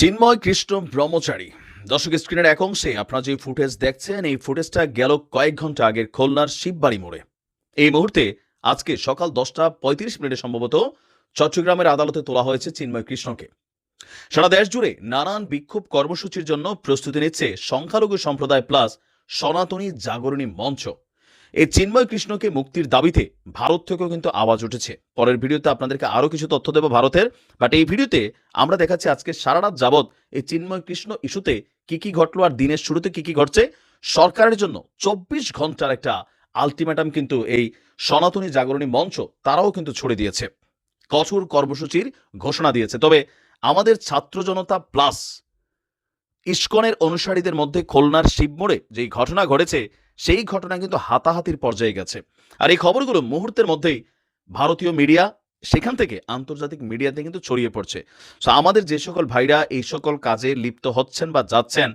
চিন্ময় কৃষ্ণ ব্রহ্মচারী। দর্শক স্ক্রিনের এক অংশে আপনারা যে ফুটেজ দেখছেন, এই ফুটেজটা গেল কয়েক ঘণ্টা আগের খুলনার শিববাড়ি মোড়ে। এই মুহূর্তে আজকে সকাল দশটা পঁয়ত্রিশ মিনিটে সম্ভবত চট্টগ্রামের আদালতে তোলা হয়েছে চিন্ময় কৃষ্ণকে। সারা দেশ জুড়ে নানান বিক্ষোভ কর্মসূচির জন্য প্রস্তুতি নিচ্ছে সংখ্যালঘু সম্প্রদায় প্লাস সনাতনী জাগরণী মঞ্চ। এই চিন্ময় কৃষ্ণকে মুক্তির দাবিতে ভারত থেকেও কিন্তু আওয়াজ উঠেছে। পরের ভিডিওতে আপনাদেরকে আরও কিছু তথ্য দেবো ভারতের। বাট এই ভিডিওতে আমরা দেখাচ্ছি আজকে সারা রাত যাবৎ এই চিন্ময় কৃষ্ণ ইস্যুতে কি কি ঘটলো আর দিনের শুরুতে কি কি ঘটছে। সরকারের জন্য চব্বিশ ঘণ্টার একটা আলটিমেটাম কিন্তু এই সনাতনী জাগরণী মঞ্চ তারাও কিন্তু ছড়ে দিয়েছে। কঠোর কর্মসূচির ঘোষণা দিয়েছে। তবে আমাদের ছাত্র জনতা প্লাস ইস্কনের অনুসারীদের মধ্যে খুলনার শিবমোড়ে যেই ঘটনা ঘটেছে সেই ঘটনা কিন্তু হাতাহাতির পর্যায়ে গেছে। আর এই খবরগুলো মুহূর্তের মধ্যেই ভারতীয় মিডিয়া, সেখান থেকে আন্তর্জাতিক মিডিয়াতে কিন্তু ছড়িয়ে পড়ছে। সো আমাদের যে সকল ভাইরা এই সকল কাজে লিপ্ত হচ্ছেন বা যাচ্ছেন,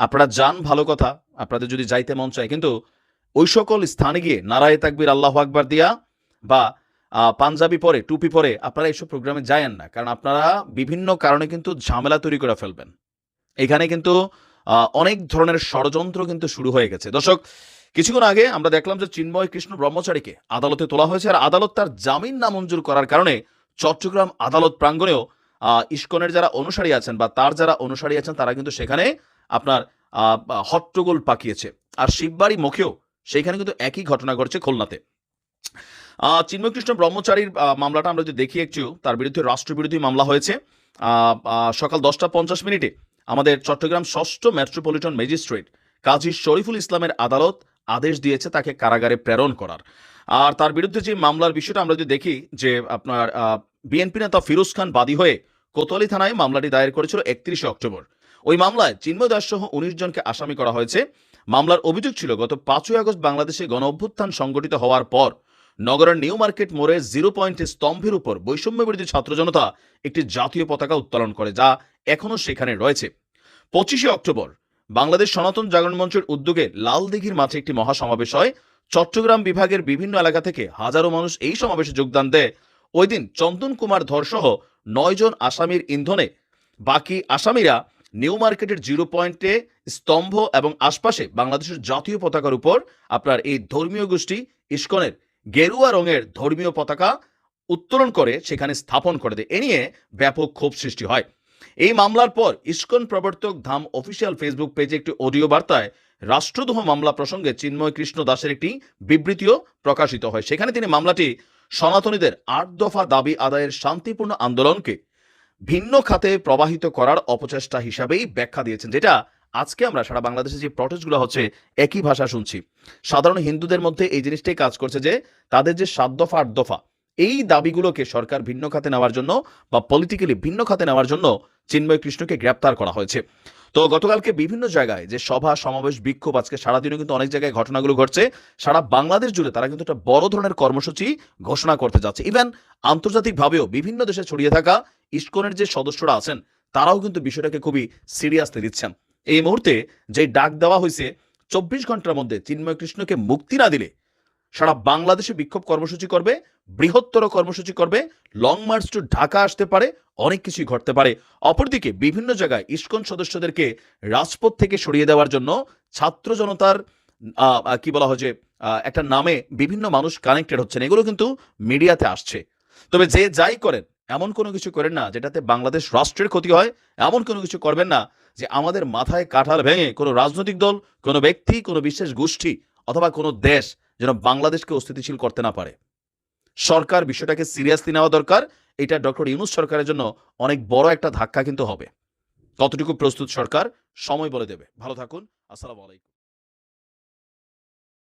আপনারা যান ভালো কথা, আপনাদের যদি যাইতে মন চায়। কিন্তু ওই সকল স্থানে গিয়ে নারায় তাকবির, আল্লাহ আকবার দিয়া বা পাঞ্জাবি পরে, টুপি পরে আপনারা এইসব প্রোগ্রামে যায়েন না। কারণ আপনারা বিভিন্ন কারণে কিন্তু ঝামেলা তৈরি করে ফেলবেন। এখানে কিন্তু অনেক ধরনের ষড়যন্ত্র কিন্তু শুরু হয়ে গেছে। দর্শক কিছুক্ষণ আগে আমরা দেখলাম যে চিন্ময় কৃষ্ণ ব্রহ্মচারীকে আদালতে তোলা হয়েছে আর আদালত তার জামিন নামঞ্জুর করার কারণে চট্টগ্রাম আদালত প্রাঙ্গণেও ইস্কনের যারা অনুসারী আছেন বা তার যারা অনুসারী আছেন তারা কিন্তু সেখানে আপনার হট্টগোল পাকিয়েছে। আর শিববাড়ি মুখেও সেখানে কিন্তু একই ঘটনা ঘটছে খুলনাতে। আহ, চিন্ময় কৃষ্ণ ব্রহ্মচারীর মামলাটা আমরা যদি দেখি একটু তার বিরুদ্ধে রাষ্ট্রবিরোধী মামলা হয়েছে। সকাল দশটা পঞ্চাশ মিনিটে আমাদের চট্টগ্রাম ষষ্ঠ মেট্রোপলিটন ম্যাজিস্ট্রেট কাজী শরীফুল ইসলামের আদালত আদেশ দিয়েছে তাকে কারাগারে প্রেরণ করার। আর তার বিরুদ্ধে যে মামলার বিষয়টা আমরা যদি দেখি যে আপনার বিএনপি নেতা ফিরোজ খান বাদী হয়ে কোতোয়ালি থানায় মামলাটি দায়ের করেছিল একত্রিশে অক্টোবর। ওই মামলায় চিন্ময় দাস সহ উনিশ জনকে আসামি করা হয়েছে। মামলার অভিযোগ ছিল, গত পাঁচই আগস্ট বাংলাদেশে গণ অভ্যুত্থান সংগঠিত হওয়ার পর নগরের নিউ মার্কেট মোড়ে জিরো পয়েন্টে স্তম্ভের উপর বৈষম্য বিরোধী ছাত্র জনতা একটি জাতীয় পতাকা উত্তোলন করে, যা এখনও সেখানে রয়েছে। পঁচিশে অক্টোবর, বাংলাদেশ সনাতন জাগরণ মঞ্চের উদ্যোগে লালদিঘির মাঠে একটি মহাসমাবেশ হয়। চট্টগ্রাম বিভাগের বিভিন্ন এলাকা থেকে হাজারো মানুষ এই সমাবেশে যোগদান দেয়। ওই দিন চন্দন কুমার ধর সহ নয় জন আসামির ইন্ধনে। বাকি আসামিরা নিউ মার্কেটের জিরো পয়েন্টে স্তম্ভ এবং আশপাশে বাংলাদেশের জাতীয় পতাকার উপর আপনার এই ধর্মীয় গোষ্ঠী ইস্কনের গেরুয়া রঙের ধর্মীয় পতাকা উত্তোলন করে সেখানে স্থাপন করে দেয়। এ নিয়ে ব্যাপক ক্ষোভ সৃষ্টি হয়। এই মামলার পর ইস্কন প্রবর্তক ধাম অফিসিয়াল ফেসবুক পেজে একটি অডিও বার্তায় রাষ্ট্রদ্রোহ মামলা প্রসঙ্গে চিন্ময় কৃষ্ণ দাসের একটি বিবৃতিও প্রকাশিত হয়। সেখানে তিনি মামলাটি সনাতনীদের আট দফা দাবি আদায়ের শান্তিপূর্ণ আন্দোলনকে ভিন্ন খাতে প্রবাহিত করার অপচেষ্টা হিসাবেই ব্যাখ্যা দিয়েছেন, যেটা আজকে আমরা সারা বাংলাদেশে যে প্রটেস্টগুলো হচ্ছে, একই ভাষা শুনছি। সাধারণ হিন্দুদের মধ্যে এই জিনিসটাই কাজ করছে যে, তাদের যে সাত দফা, আট দফা, এই দাবিগুলোকে সরকার ভিন্ন খাতে নেওয়ার জন্য বা পলিটিক্যালি ভিন্ন খাতে নেওয়ার জন্য চিন্ময় কৃষ্ণকে গ্রেপ্তার করা হয়েছে। তো গতকালকে বিভিন্ন জায়গায় যে সভা, সমাবেশ, বিক্ষোভ, আজকে সারাদিনও কিন্তু অনেক জায়গায় ঘটনাগুলো ঘটছে। সারা বাংলাদেশ জুড়ে তারা কিন্তু একটা বড় ধরনের কর্মসূচি ঘোষণা করতে যাচ্ছে। ইভেন আন্তর্জাতিকভাবেও বিভিন্ন দেশে ছড়িয়ে থাকা ইস্কনের যে সদস্যরা আছেন, তারাও কিন্তু বিষয়টাকে খুবই সিরিয়াসলি দিচ্ছেন। এই মুহূর্তে যে ডাক দেওয়া হয়েছে, চব্বিশ ঘণ্টার মধ্যে চিন্ময় কৃষ্ণকে মুক্তি না দিলে সারা বাংলাদেশে বিক্ষোভ কর্মসূচি করবে, বৃহত্তর কর্মসূচি করবে লং মার্চ টু ঢাকা আসতে পারে, অনেক কিছুই ঘটতে পারে। অপরদিকে বিভিন্ন জায়গায় ইস্কন সদস্যদেরকে রাজপথ থেকে সরিয়ে দেওয়ার জন্য ছাত্র জনতার কি বলা হয় যে একটা নামে বিভিন্ন মানুষ কানেক্টেড হচ্ছেন। এগুলো কিন্তু মিডিয়াতে আসছে। তবে যে যাই করেন, এমন কোনো কিছু করেন না যেটাতে বাংলাদেশ রাষ্ট্রের ক্ষতি হয়, এমন কোনো কিছু করবেন না যে আমাদের মাথায় কাঠাল ভেঙে কোনো রাজনৈতিক দল, কোনো ব্যক্তি, কোনো বিশেষ গোষ্ঠী অথবা কোনো দেশ যেন বাংলাদেশকে অস্থিতিশীল করতে না পারে। সরকার বিষয়টাকে সিরিয়াসলি নেওয়া দরকার। এটা ডক্টর ইউনুস সরকারের জন্য অনেক বড় একটা ধাক্কা কিন্তু হবে। কতটুকু প্রস্তুত সরকার সময় বলে দেবে। ভালো থাকুন। আসসালামু আলাইকুম।